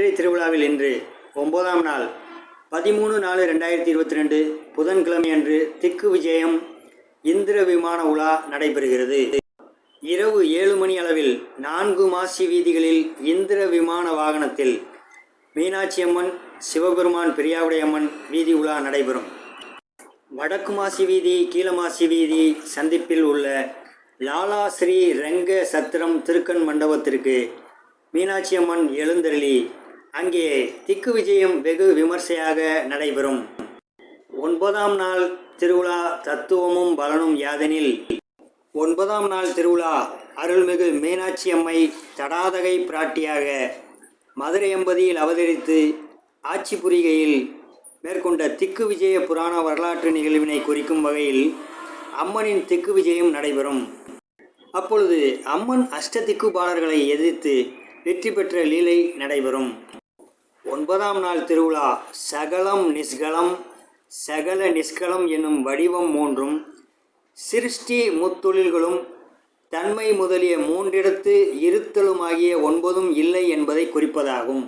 சித்திரை திருவிழாவில் இன்று ஒன்பதாம் நாள் பதிமூணு நாலு ரெண்டாயிரத்தி இருபத்தி ரெண்டு புதன்கிழமை அன்று திக்கு விஜயம் இந்திர விமான உலா நடைபெறுகிறது. இரவு ஏழு மணி அளவில் நான்கு மாசி வீதிகளில் இந்திர விமான வாகனத்தில் மீனாட்சி அம்மன் சிவபெருமான் பெரியாவுடையம்மன் வீதி உலா நடைபெறும். வடக்கு மாசி வீதி கீழமாசி வீதி சந்திப்பில் உள்ள லாலா ஸ்ரீ ரங்க சத்திரம் திருக்கண் மண்டபத்திற்கு மீனாட்சி அம்மன் எழுந்தருளி அங்கே திக்கு விஜயம் வெகு விமர்சையாக நடைபெறும். ஒன்பதாம் நாள் திருவிழா தத்துவமும் பலனும் யாதெனில் ஒன்பதாம் நாள் திருவிழா அருள்மிகு மீனாட்சி அம்மை தடாதகை பிராட்டியாக மதுரை எம்பதியில் அவதரித்து ஆட்சி புரிகையில் மேற்கொண்ட திக்கு விஜய புராண வரலாற்று நிகழ்வினை குறிக்கும் வகையில் அம்மனின் திக்கு விஜயம் நடைபெறும். அப்பொழுது அம்மன் அஷ்டதிக்கு பாலர்களை எதிர்த்து வெற்றி பெற்ற லீலை நடைபெறும். ஒன்பதாம் நாள் திருவிழா சகலம் நிஷ்கலம் சகல நிஷ்கலம் என்னும் வடிவம் மூன்றும் சிருஷ்டி முத்தொழில்களும் தன்மை முதலிய மூன்றிடத்து இருத்தலுமாகிய ஒன்பதும் இல்லை என்பதை குறிப்பதாகும்.